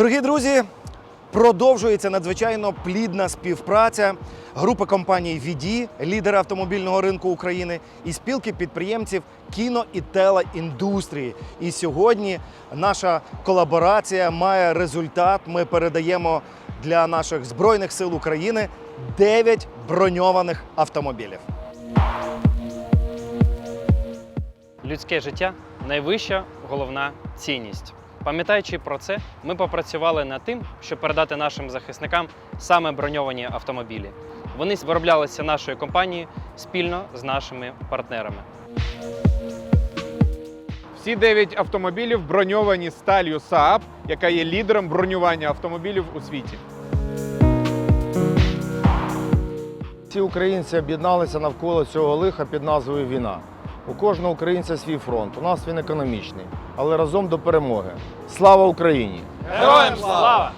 Дорогі друзі, продовжується надзвичайно плідна співпраця групи компаній VD, лідера автомобільного ринку України, і спілки підприємців кіно і телеіндустрії. І сьогодні наша колаборація має результат. Ми передаємо для наших збройних сил України 9 броньованих автомобілів. Людське життя найвища головна цінність. Пам'ятаючи про це, ми попрацювали над тим, щоб передати нашим захисникам саме броньовані автомобілі. Вони вироблялися нашою компанією спільно з нашими партнерами. Всі 9 автомобілів броньовані сталью Saab, яка є лідером бронювання автомобілів у світі. Всі українці об'єдналися навколо цього лиха під назвою Війна. У кожного українця свій фронт. У нас він економічний, але разом до перемоги. Слава Україні! Героям слава!